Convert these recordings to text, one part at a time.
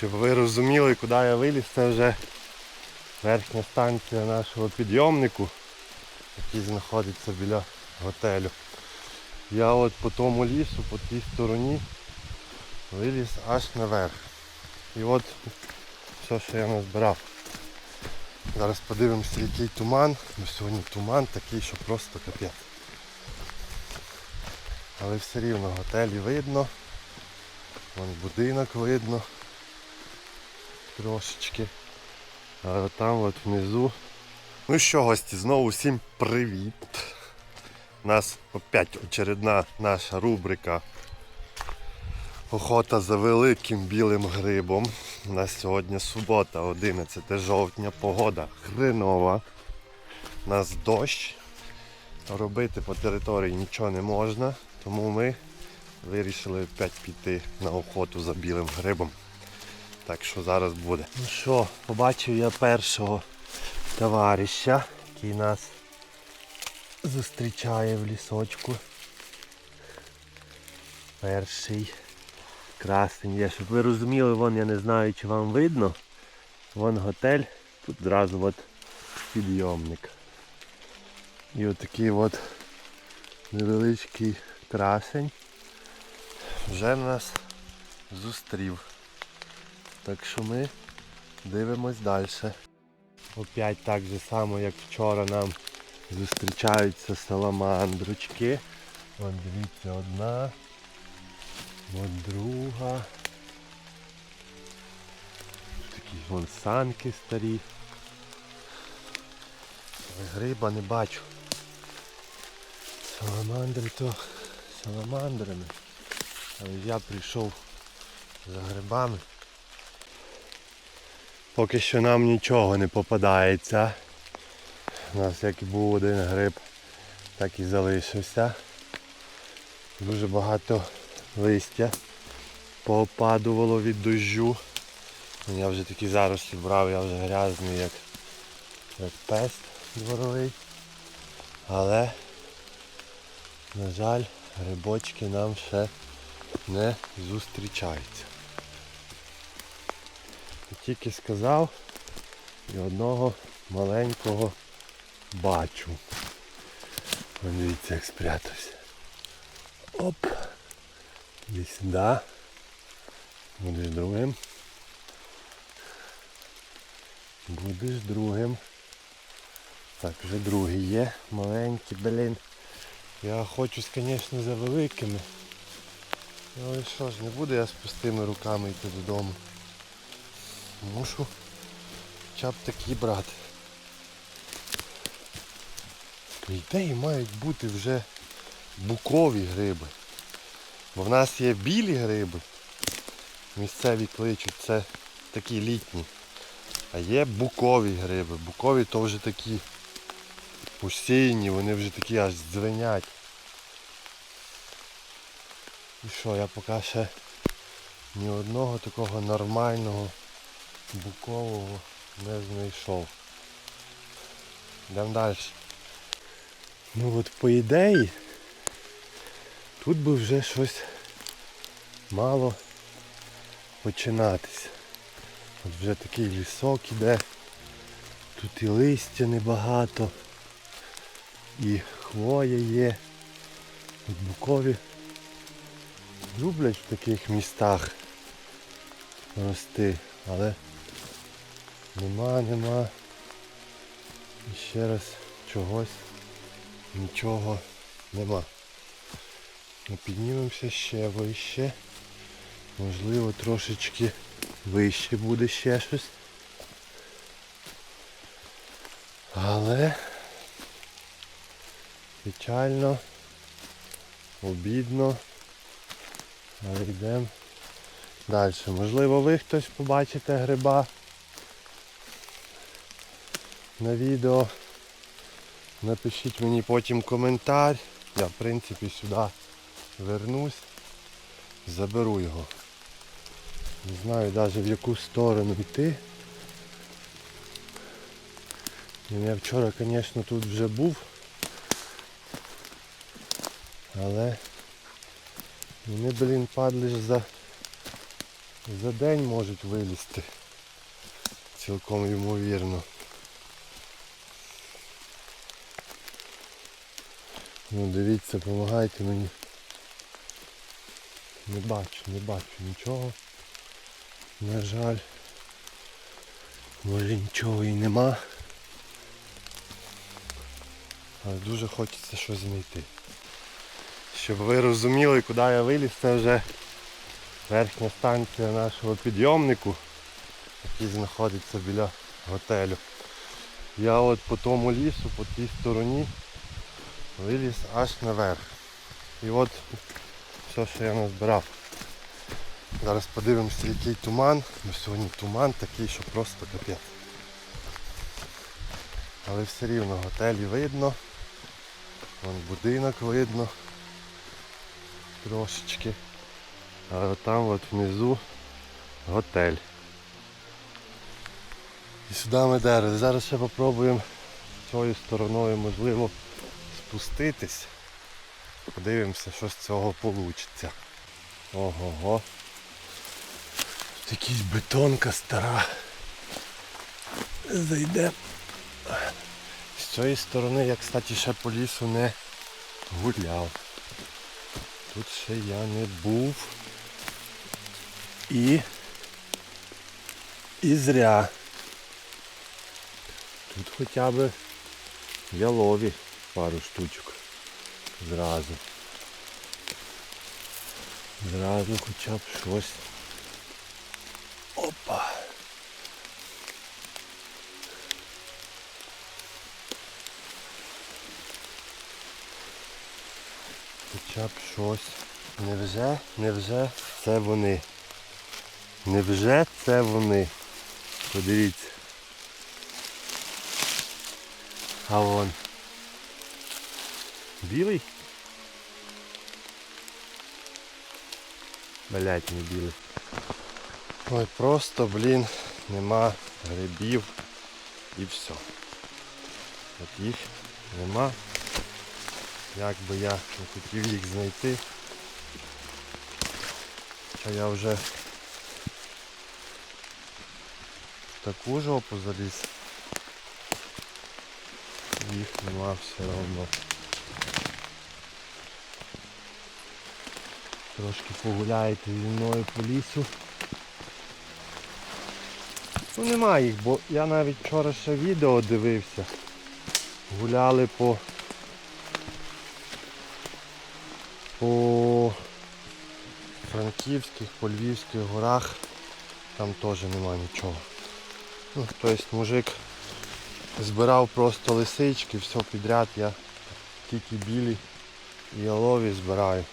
Щоб ви розуміли, куди я виліз, це вже верхня станція нашого підйомнику, який знаходиться біля готелю. Я от по тому лісу, по тій стороні, виліз аж наверх. І от все, що я назбирав. Зараз подивимося, який туман. Бо сьогодні туман такий, що просто капець. Але все рівно готелі видно. Вон будинок видно. Трошечки. А там от внизу. Ну що, гості, знову всім привіт. У нас опять очередна наша рубрика Охота за великим білим грибом. У нас сьогодні субота, 11 жовтня, погода хренова. У нас дощ. Робити по території нічого не можна, тому ми вирішили опять піти на охоту за білим грибом. Так що зараз буде. Ну що, побачив я першого товариша, який нас зустрічає в лісочку. Перший красень є. Щоб ви розуміли, вон я не знаю чи вам видно. Вон готель, тут зразу от підйомник. І отакий от невеличкий красень вже нас зустрів. Так що ми дивимось далі. Опять так же само, як вчора нам зустрічаються саламандрочки. Вон дивіться одна. От друга. Такі вон санки старі. Гриба не бачу. Саламандри то саламандрами. Але я прийшов за грибами. Поки що нам нічого не попадається. У нас як і був один гриб, так і залишився. Дуже багато листя поопадувало від дощу. Я вже такі зарослі брав, я вже грязний як, як пест дворовий. Але, на жаль, грибочки нам ще не зустрічаються. Тільки сказав і одного маленького бачу. Вон дивіться, як спрятався. Оп. Іди сюди. Будеш другим. Будеш другим. Так, вже другий є. Маленький, блін. Я хочу, звісно, за великими. Але що ж, не буду я з пустими руками йти додому. Мушу такі брати. По ідеї мають бути вже букові гриби. Бо в нас є білі гриби. Місцеві кличуть, це такі літні. А є букові гриби. Букові то вже такі постійні, вони вже такі аж дзвенять. І що, я поки ще ні одного такого нормального букового не знайшов. Йдемо далі. Ну от по ідеї тут би вже щось мало починатися. От вже такий лісок іде. Тут і листя небагато, і хвоя є. От букові люблять в таких містах рости, але нема, нема. І ще раз чогось нічого нема. Ми піднімемося ще вище. Можливо трошечки вище буде ще щось. Але печально, обідно. Але йдемо далі. Можливо ви хтось побачите гриба на відео. Напишіть мені потім коментар. Я в принципі сюди вернусь, заберу його. Не знаю навіть в яку сторону йти. Я вчора, звісно, тут вже був. Але вони, блін, падли ж за за день можуть вилізти. Цілком ймовірно. Ну дивіться, допомагайте мені. Не бачу, не бачу нічого. На жаль. Може нічого і нема. Але дуже хочеться щось знайти. Щоб ви розуміли, куди я виліз, це вже верхня станція нашого підйомнику, який знаходиться біля готелю. Я от по тому лісу, по тій стороні виліз аж наверх. І от все, що я назбирав. Зараз подивимося, який туман. Бо сьогодні туман такий, що просто капець. Але все рівно готелі видно. Вон будинок видно. Трошечки. А там от внизу готель. І сюди ми дерли. Зараз ще попробуємо цією стороною можливо спуститись. Подивимося, що з цього вийде. Ого-го. Тут якась бетонка стара. Зайде. З цієї сторони я, кстати, ще по лісу не гуляв. Тут ще я не був. І... І зря. Тут хоча б ялові пару штучок. Зразу. Зразу хоча б щось. Опа. Хоча б щось. Невже, невже це вони? Невже це вони? Подивіться. А вон. Білий? Блять, не білий. Ой, просто, блін, нема грибів і все. От їх нема. Як би я не хотів їх знайти. Хоча я вже в таку жопу заліз. Їх нема все одно. Трошки погуляєте зі мною по лісу. Ну нема їх, бо я навіть вчора ще відео дивився. Гуляли по по Франківських, по Львівських горах. Там теж нема нічого. Ну, тобто мужик збирав просто лисички, все підряд, я тільки білі і ялові збираю.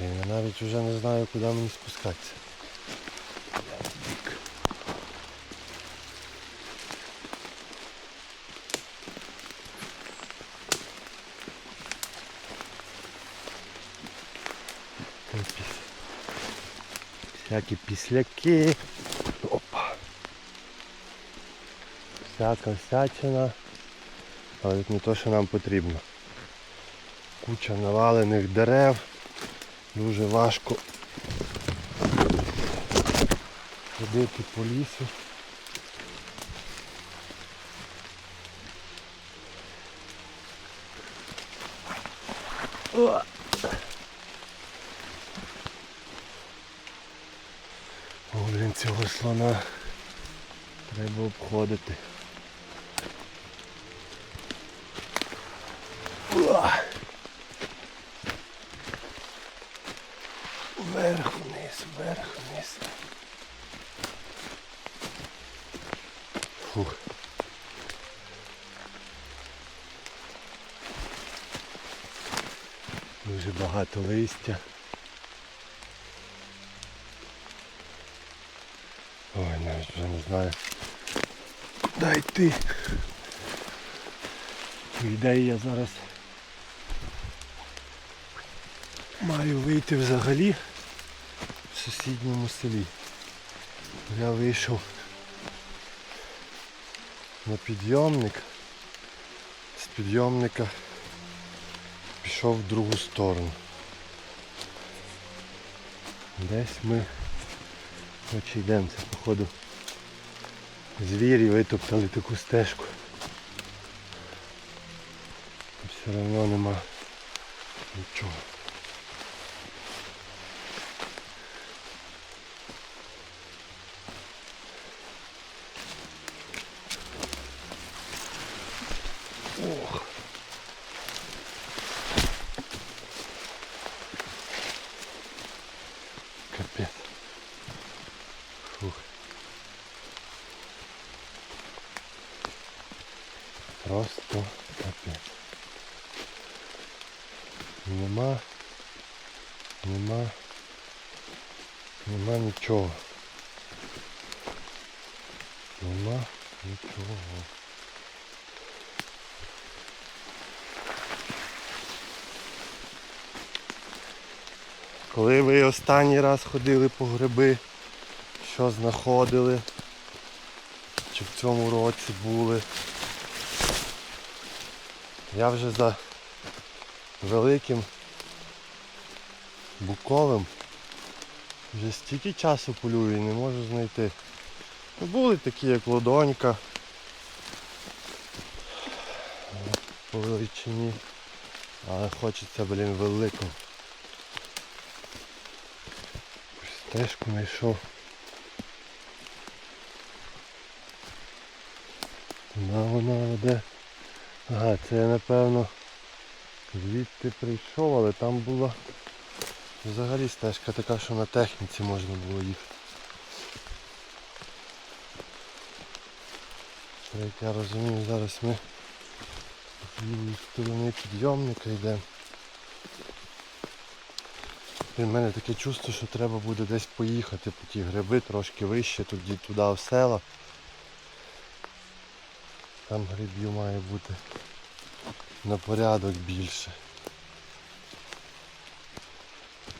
Я навіть вже не знаю, куди мені спускатися. Всякі післяки. Опа. Всяка всячина. Але не те, що нам потрібно. Куча навалених дерев. Дуже важко ходити по лісу. О! Блін, цього слона треба обходити. Вверх вниз, вверх вниз. Фух. Дуже багато листя. Ой, навіть вже не знаю. Куди йти? По ідеї я зараз маю вийти взагалі в сусідньому селі. Я вийшов на підйомник. З підйомника пішов в другу сторону. Десь ми хоч йдемо, це походу звірі витоптали таку стежку. Все одно нема нічого. Капець. Фух. Просто капець. Нема. Нема. Нема нічого. Нема нічого. Коли ви останній раз ходили по гриби, що знаходили? Чи в цьому році були? Я вже за великим буковим вже стільки часу полюю і не можу знайти. Ну, були такі, як лодонька. По величині. Але хочеться, блін, великого. Стежку знайшов. Вона вона веде. Ага, це я напевно звідти прийшов, але там була взагалі стежка така, що на техніці можна було їхати. Як я розумію, зараз ми з сторони підйомника йдемо. І в мене таке чувство, що треба буде десь поїхати по ті гриби трошки вище, тоді туди в села. Там грибів має бути на порядок більше.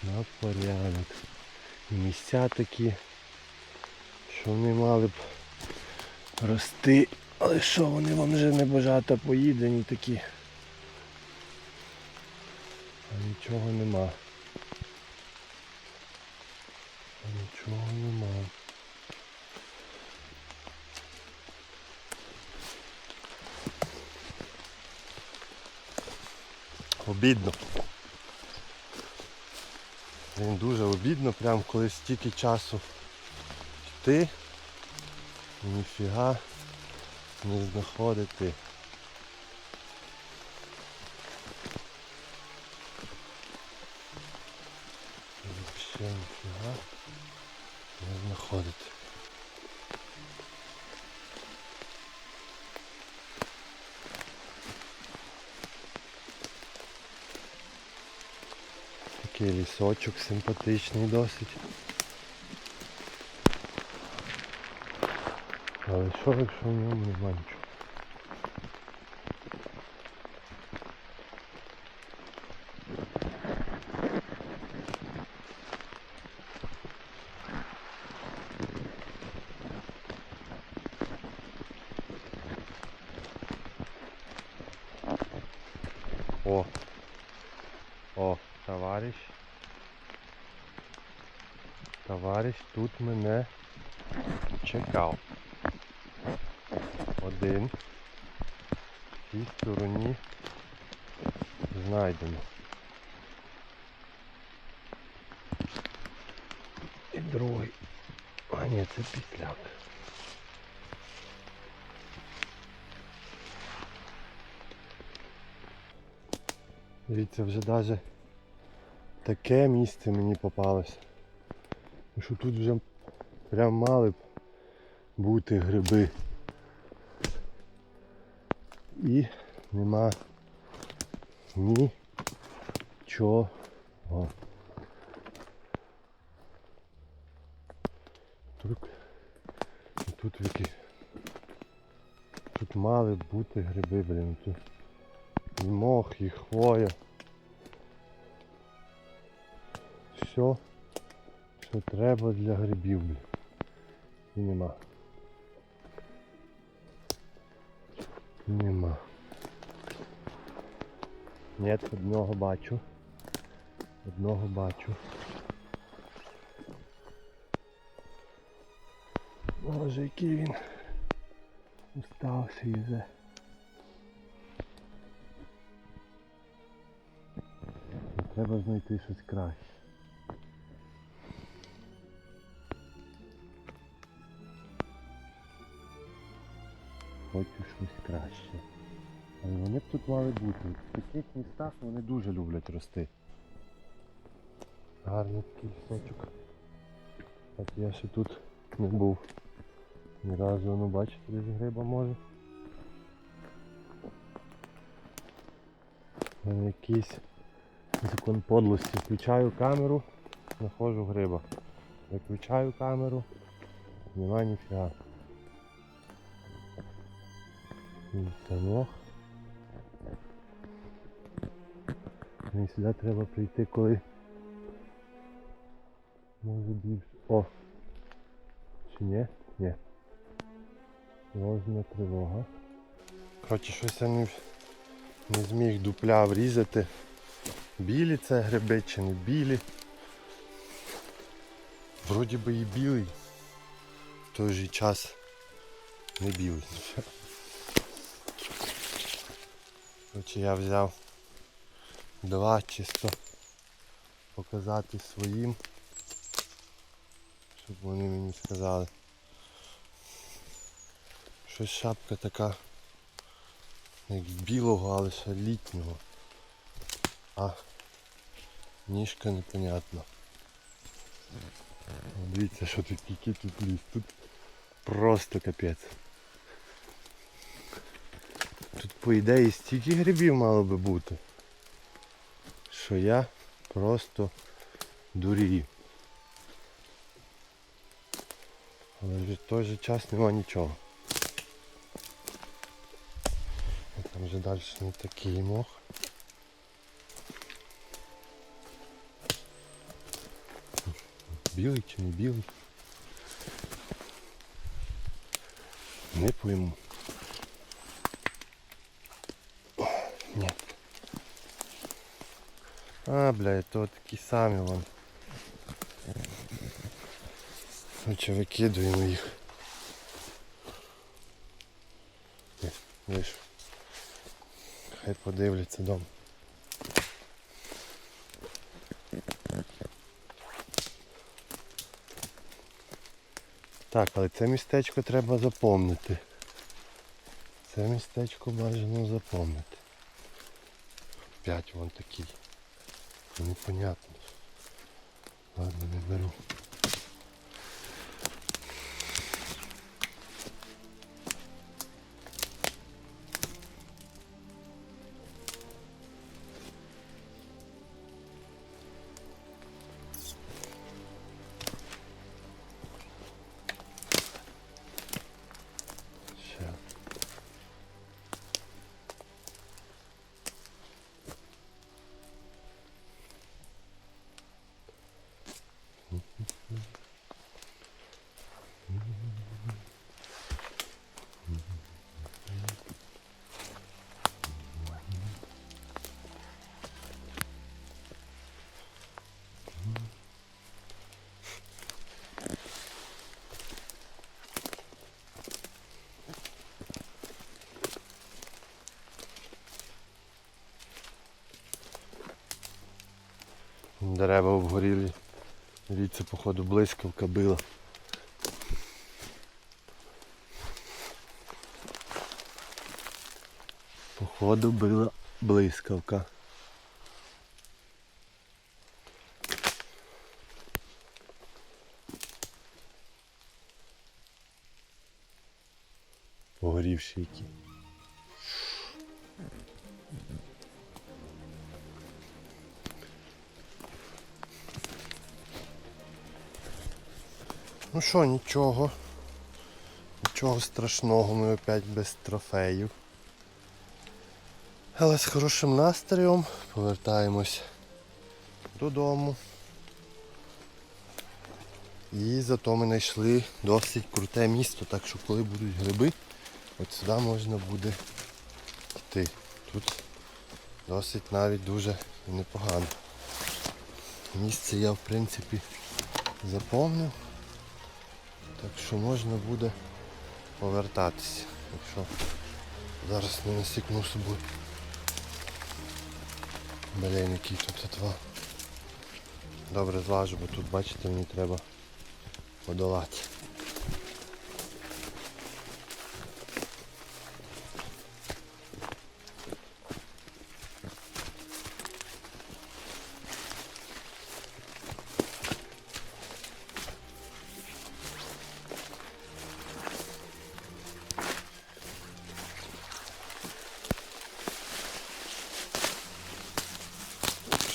На порядок. Місця такі, що вони мали б рости, але що вони вам вже не бажато поїдені такі. А нічого нема. А Нічого нема. Обідно. Він дуже обідно, прям коли стільки часу йти, ніфіга не знаходити. Ще ніфіга не. Такий лісочок симпатичний досить. Але що якщо в ньому немає нічого? О! О, товариш. Товариш тут мене чекав. Один. В цій стороні знайдено. І другий. А ні, це післяк. Дивіться, вже навіть таке місце мені попалося. Що тут вже прям мали б бути гриби. І нема нічого. Тут, тут, які, тут мали б бути гриби, блін. Тут і мох, і хвоя. Все, що треба для грибів. І нема. Нема. Ні, одного бачу. Одного бачу. Боже, який він устався ізе. Треба знайти щось краще. Хочу щось краще. Але вони б тут мали бути. В таких містах вони дуже люблять рости. Гарний такий лісочок. Так я ще тут не був. Ні разу, ну бачите, десь гриба може. Якийсь закон подлості. Включаю камеру, знаходжу гриба. Виключаю камеру, нема ніфіга. Самох. Мені сюди треба прийти, коли може більше. О! Чи ні? Ні. Ложна тривога. Коротше, щось я не, не зміг дупля врізати. Білі це гриби чи не білі. Вроді би і білий. В той же час не білий. Коротше, я взяв два чисто показати своїм, щоб вони мені сказали. Щось шапка така, як білого, але ще літнього. А ніжка непонятна. Дивіться, що тут який тут ліс. Тут просто капець. Тут по ідеї стільки грибів мало би бути. Що я просто дурію. Але в той же час нема нічого. Там вже далі не такий мох. Білий чи не білий? Не пойму. А, бля, то такі самі вон. Короче, викидуємо їх. Лиш. Хай подивляться дом. Так, але це містечко треба запомнити. Це містечко бажано запомнити. П'ять вон такий. Непонятно. Ладно, не беру. Дерева обгорілі. Дивіться, походу, блискавка била. Походу била блискавка. Погорівші які. Ну що, нічого. Нічого страшного, ми опять без трофеїв. Але з хорошим настроєм повертаємось додому. І зато ми знайшли досить круте місто, так що коли будуть гриби, от сюди можна буде йти. Тут досить навіть дуже непогано. Місце я в принципі заповнив. Так що можна буде повертатися, якщо зараз не насікну собою. Блін, який тут два. Добре злажу, бо тут, бачите, мені треба подолати.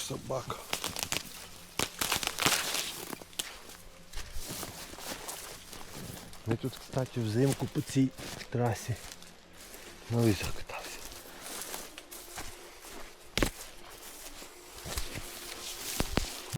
Собака. Ми тут, кстати, взимку по цій трасі. На висах